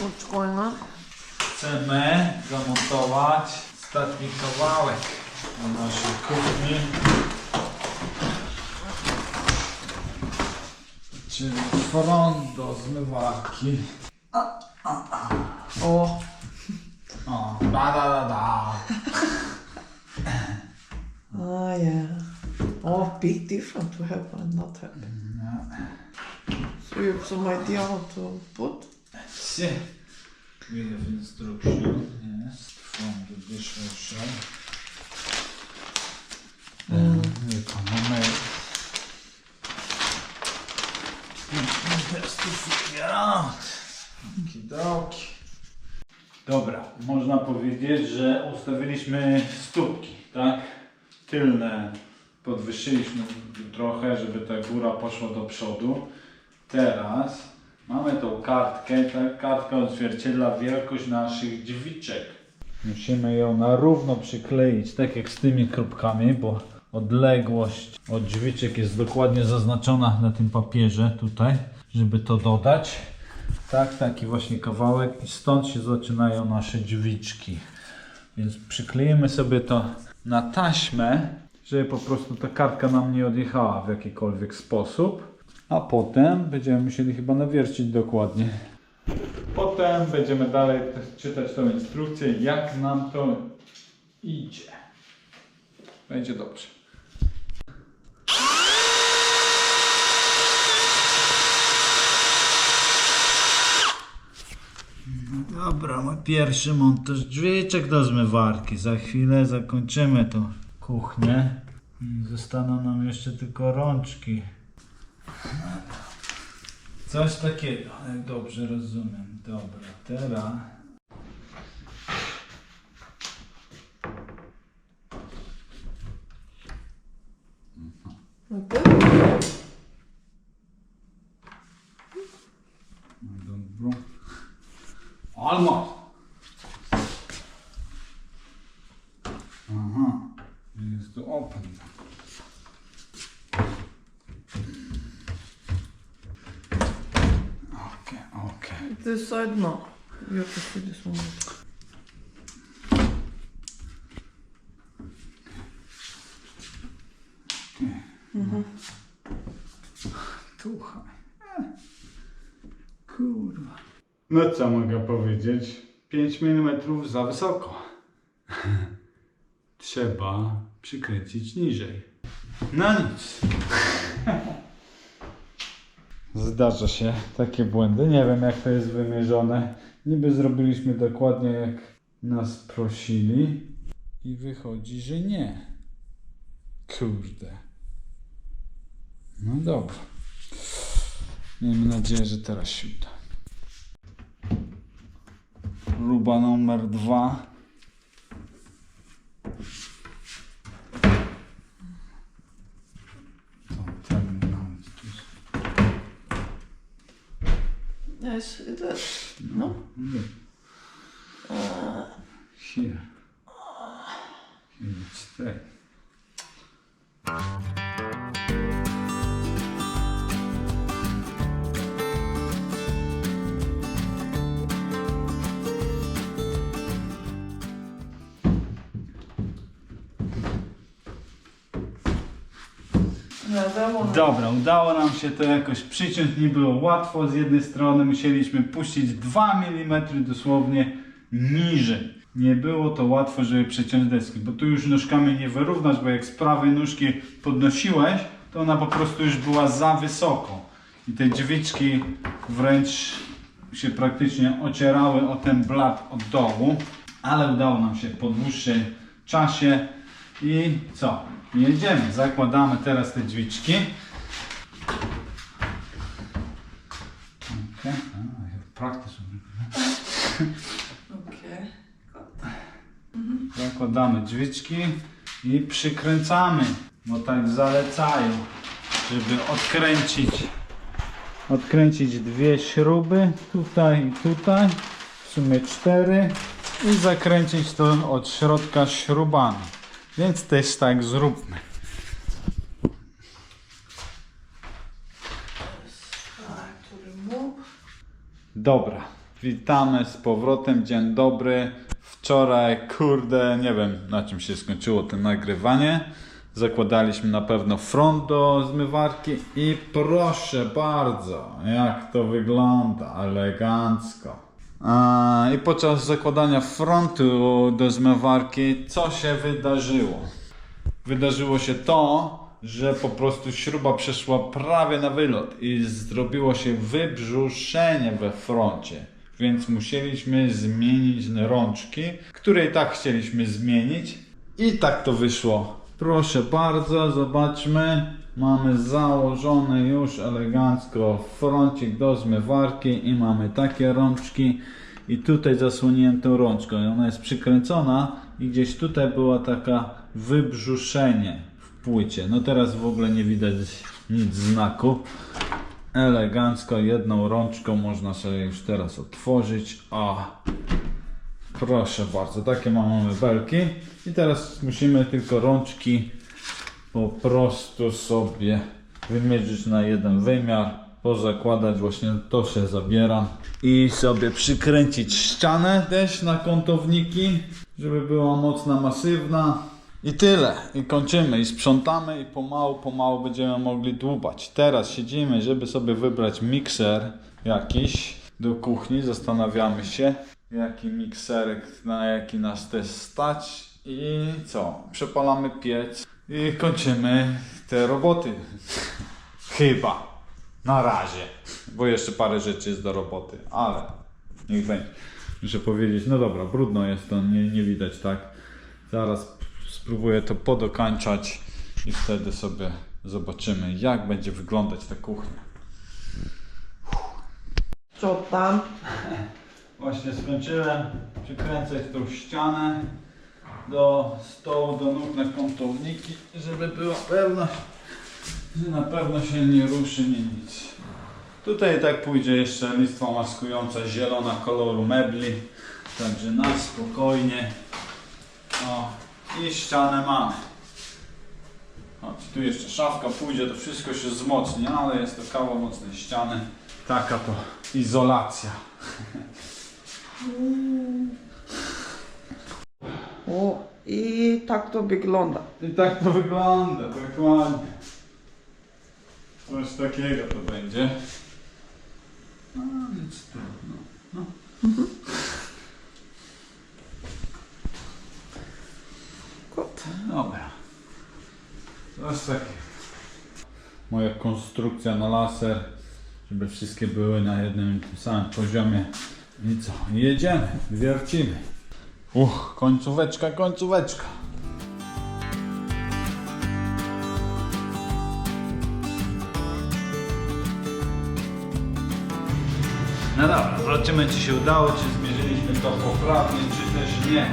Spokojno. Chcemy zamontować ostatni kawałek na naszej kuchni. Czyli front do zmywarki. O, O, da da da da. ah yeah. Oh, big difference to have and not have. So you have some idea how to put? Se. We have instruction, yes, from the dishwasher. Mm. Wykonamy. Just to figure out. Okidoki. Dobra, można powiedzieć, że ustawiliśmy stópki, tak? Tylne podwyższyliśmy trochę, żeby ta góra poszła do przodu. Teraz mamy tą kartkę, ta kartka odzwierciedla wielkość naszych drzwiczek. Musimy ją na równo przykleić, tak jak z tymi kropkami, bo odległość od drzwiczek jest dokładnie zaznaczona na tym papierze tutaj, żeby to dodać. Tak, taki właśnie kawałek i stąd się zaczynają nasze drzwiczki. Więc przykleimy sobie to na taśmę, żeby po prostu ta kartka nam nie odjechała w jakikolwiek sposób. A potem będziemy musieli chyba nawiercić dokładnie. Potem będziemy dalej czytać tą instrukcję, jak nam to idzie. Będzie dobrze. Dobra, mój pierwszy montaż drzwiczek do zmywarki. Za chwilę zakończymy tą kuchnię. Zostaną nam jeszcze tylko rączki. Coś takiego, jak dobrze rozumiem. Dobra, teraz. Okay. Dobro. Almost. Aha. Jest to open. Okay, have to put this one. Słuchaj. E, Kurwa. No co mogę powiedzieć? 5 mm za wysoko. Trzeba przykręcić niżej. No nic. Zdarza się takie błędy. Nie wiem jak to jest wymierzone. Niby zrobiliśmy dokładnie jak nas prosili. I wychodzi, że nie. Kurde. No dobra. Miejmy nadzieję, że teraz się uda. Ruba numer dwa. Yes, it is. No? Nie. Here. Here it's there. Dobra, udało nam się to jakoś przyciąć, nie było łatwo. Z jednej strony musieliśmy puścić 2 mm dosłownie niżej. Nie było to łatwo, żeby przeciąć deski, bo tu już nóżkami nie wyrównasz, bo jak z prawej nóżki podnosiłeś, to ona po prostu już była za wysoko. I te drzwiczki wręcz się praktycznie ocierały o ten blat od dołu, ale udało nam się po dłuższym czasie i co? Jedziemy, zakładamy teraz te drzwiczki. Okay. Ah, I have practice. Okay. Zakładamy drzwiczki i przykręcamy, bo tak zalecają, żeby odkręcić odkręcić dwie śruby tutaj i tutaj, w sumie cztery i zakręcić to od środka śrubami. Więc też tak zróbmy. Dobra, Witamy z powrotem, dzień dobry. Wczoraj, kurde, nie wiem na czym się skończyło to nagrywanie. Zakładaliśmy na pewno front do zmywarki i proszę bardzo, jak to wygląda, elegancko. I podczas zakładania frontu do zmywarki, co się wydarzyło? Wydarzyło się to, że po prostu śruba przeszła prawie na wylot i zrobiło się wybrzuszenie we froncie. Więc musieliśmy zmienić rączki, które i tak chcieliśmy zmienić. I tak to wyszło. Proszę bardzo, zobaczmy. Mamy założony już elegancko froncik do zmywarki i mamy takie rączki. I tutaj zasłoniłem tą rączką i ona jest przykręcona i gdzieś tutaj była taka wybrzuszenie w płycie. No teraz w ogóle nie widać nic znaku. Elegancko jedną rączką można sobie już teraz otworzyć. O, proszę bardzo, takie mamy belki. I teraz musimy tylko rączki po prostu sobie wymierzyć na jeden wymiar, pozakładać, właśnie to się zabiera i sobie przykręcić ścianę też na kątowniki, żeby była mocna, masywna. I tyle. I kończymy. I sprzątamy i pomału, pomału będziemy mogli dłubać. Teraz siedzimy, żeby sobie wybrać mikser jakiś do kuchni. Zastanawiamy się, jaki mikserek, na jaki nas też stać. I co? Przepalamy piec i kończymy te roboty. Chyba. Na razie. Bo jeszcze parę rzeczy jest do roboty, ale niech będzie. Muszę powiedzieć, no dobra, brudno jest to, nie, nie widać tak. Zaraz spróbuję to podokańczać i wtedy sobie zobaczymy, jak będzie wyglądać ta kuchnia. Co tam? Właśnie skończyłem przykręcać tą ścianę do stołu, do nóg na kątowniki, żeby była pewność, że na pewno się nie ruszy, nie nic. Tutaj tak pójdzie jeszcze listwa maskująca zielona koloru mebli, także na spokojnie. O, i ścianę mamy. Chodź, tu jeszcze szafka pójdzie, to wszystko się wzmocni, ale jest to kawał mocnej ściany. Taka to izolacja. O, i tak to wygląda. I tak to wygląda, dokładnie. Coś takiego to będzie. No nic trudno. No. Kot. Dobra. Coś takiego. Moja konstrukcja na laser, żeby wszystkie były na jednym i tym samym poziomie. I co? Jedziemy, wiercimy. Uch, końcóweczka, końcóweczka. No dobra, zobaczymy czy się udało, czy zmierzyliśmy to poprawnie, czy też nie.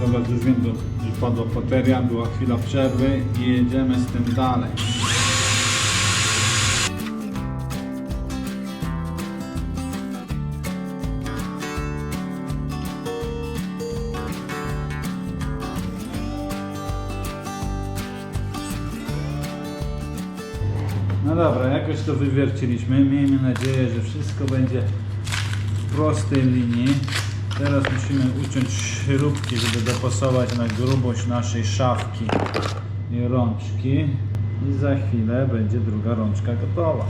Dobra, już wiem, że padła bateria, była chwila przerwy i jedziemy z tym dalej. To wywierciliśmy. Miejmy nadzieję, że wszystko będzie w prostej linii. Teraz musimy uciąć śrubki, żeby dopasować na grubość naszej szafki i rączki. I za chwilę będzie druga rączka gotowa.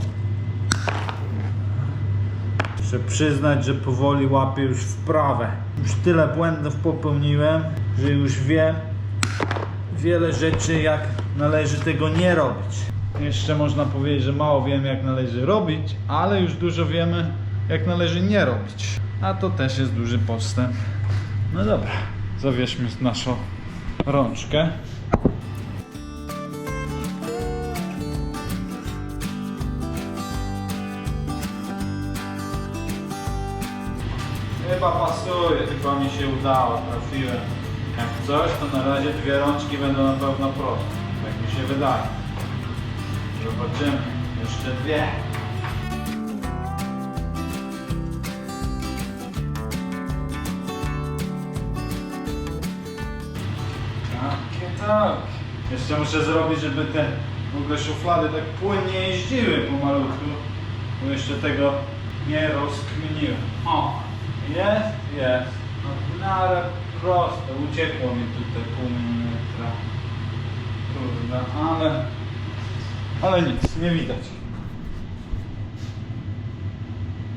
Muszę przyznać, że powoli łapię już wprawę. Już tyle błędów popełniłem, że już wiem wiele rzeczy, jak należy tego nie robić. Jeszcze można powiedzieć, że mało wiem, jak należy robić, ale już dużo wiemy, jak należy nie robić. A to też jest duży postęp. No dobra, zawieźmy naszą rączkę. Chyba pasuje, chyba mi się udało, trafiłem. Jak coś, to na razie dwie rączki będą na pewno proste. Tak mi się wydaje. Zobaczymy. Jeszcze dwie. Takie tak. Jeszcze muszę zrobić, żeby te w ogóle szuflady tak płynnie jeździły pomalutku. Bo jeszcze tego nie rozkminiłem. O! Jest? Jest. No miarę prosto. Uciekło mi tutaj pół metra. Kurde, ale... Ale nic, nie widać.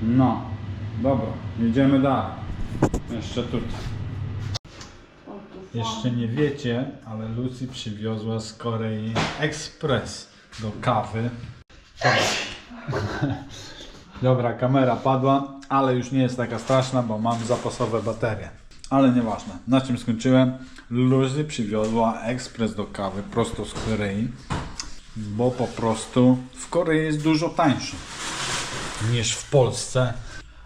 No, dobra, jedziemy dalej. Jeszcze tutaj. Jeszcze nie wiecie, ale Lucy przywiozła z Korei ekspres do kawy. Dobra. Dobra, kamera padła, ale już nie jest taka straszna, bo mam zapasowe baterie. Ale nieważne. Na czym skończyłem? Lucy przywiozła ekspres do kawy prosto z Korei, bo po prostu w Korei jest dużo tańszy niż w Polsce.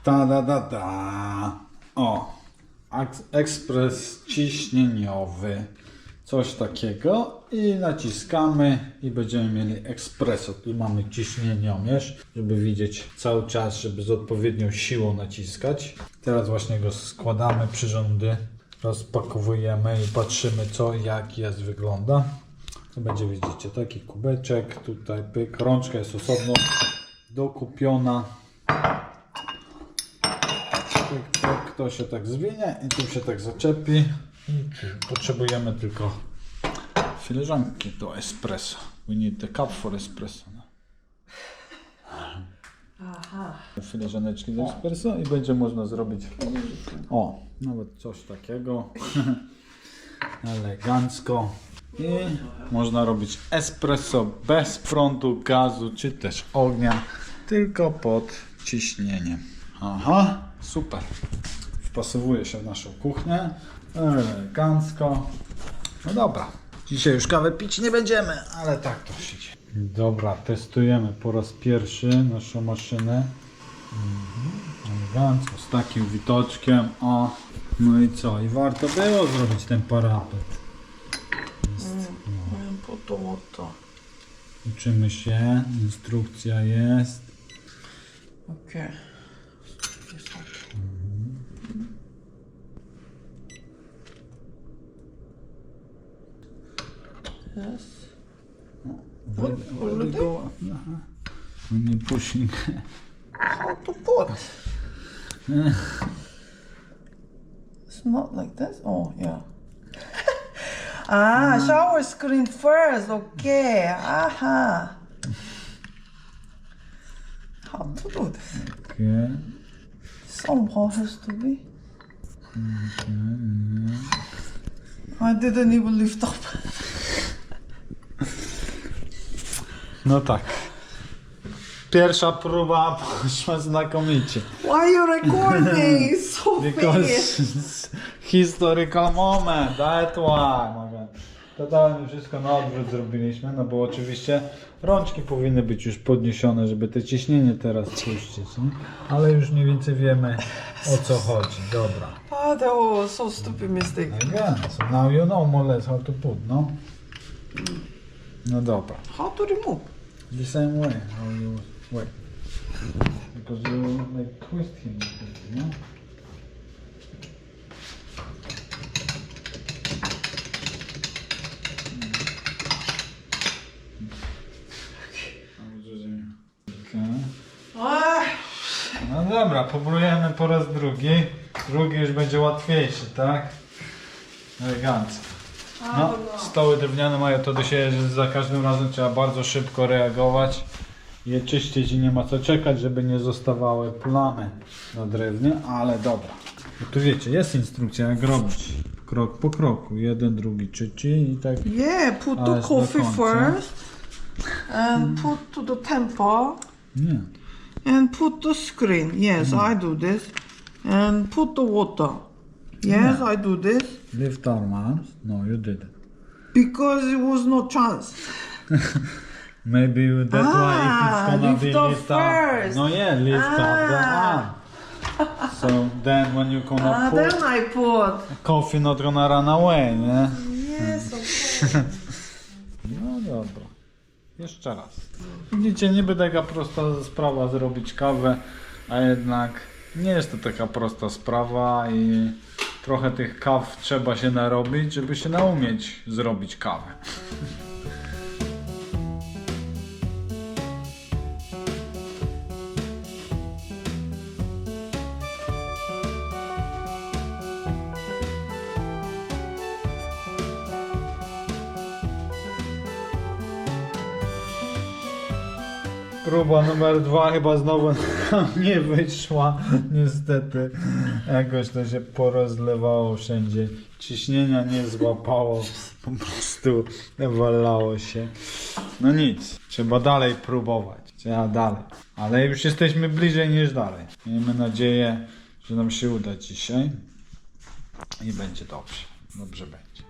Ta da da da. O, ekspres ciśnieniowy. Coś takiego i naciskamy i będziemy mieli ekspreso. Tu mamy ciśnieniomierz, żeby widzieć cały czas, żeby z odpowiednią siłą naciskać. Teraz właśnie go składamy przyrządy, rozpakowujemy i patrzymy co, jak jest, wygląda. To będzie widzicie taki kubeczek, tutaj pyk, rączka jest osobno dokupiona. Pyk, pyk, to się tak zwinie i tu się tak zaczepi. Potrzebujemy tylko filiżanki do espresso. We need the cup for espresso. No. Aha. Filiżaneczki do espresso i będzie można zrobić o, nawet coś takiego elegancko i można robić espresso bez prądu, gazu czy też ognia, tylko pod ciśnieniem. Aha, super. Wpasowuje się w naszą kuchnię elegancko. No dobra, dzisiaj już kawę pić nie będziemy, ale tak to się dzieje. Dobra, testujemy po raz pierwszy naszą maszynę. Elegancko, z takim widoczkiem. O, no i co? I warto było zrobić ten parapet. To, to. Uczymy się, instrukcja jest. Okej. Yes. What? Where do go? Aha. No nie pushing. How to put? it's not like this. Oh, yeah. Ah, shower screen first. Okay. Aha. How to do this? Okay. Somehow has to be. I didn't even lift up. No tak. Pierwsza próba poszła znakomicie. Why you recording? It's so funny. Because historical moment, that why. Totalnie wszystko na odwrót zrobiliśmy, no bo oczywiście rączki powinny być już podniesione, żeby te ciśnienie teraz puścić, nie? ale już mniej więcej wiemy o co chodzi. Dobra. Ah, that was so stupid mistake. Again, so now you know more or less how to put, no? No dobra. How to remove? The same way, how you wait. Because you like twist him, no? Okay. Ah, No dobra, próbujemy po raz drugi. Drugi już będzie łatwiejszy, tak? Elegancko. No, stoły drewniane mają to do siebie, że za każdym razem trzeba bardzo szybko reagować. Je czyścić i nie ma co czekać, żeby nie zostawały plamy na drewnie, ale dobra. No tu wiecie, jest instrukcja jak robić. Krok po kroku. Jeden, drugi, trzeci i tak. yeah, put the coffee first. And put to the temper. Nie. And put the screen. Yes, I do this. And put the water. Yes, I do this. Lift arm arms. No, you did it. Because it was no chance. Maybe you, that's why if Ah, it's gonna lift be off lift up. first. No yeah, lift up the Ah. arm. So then when you gonna Ah, put then I put. coffee not gonna run away, nie? Yes, of course. No dobra. Jeszcze raz. Widzicie, niby taka prosta sprawa zrobić kawę, a jednak nie jest to taka prosta sprawa i trochę tych kaw trzeba się narobić, żeby się naumieć zrobić kawę. Próba numer dwa chyba znowu nie wyszła. Niestety. Jakoś to się porozlewało wszędzie. Ciśnienia nie złapało. Po prostu walało się. No nic. Trzeba dalej próbować. Trzeba dalej. Ale już jesteśmy bliżej niż dalej. Miejmy nadzieję, że nam się uda dzisiaj. I będzie dobrze. Dobrze będzie.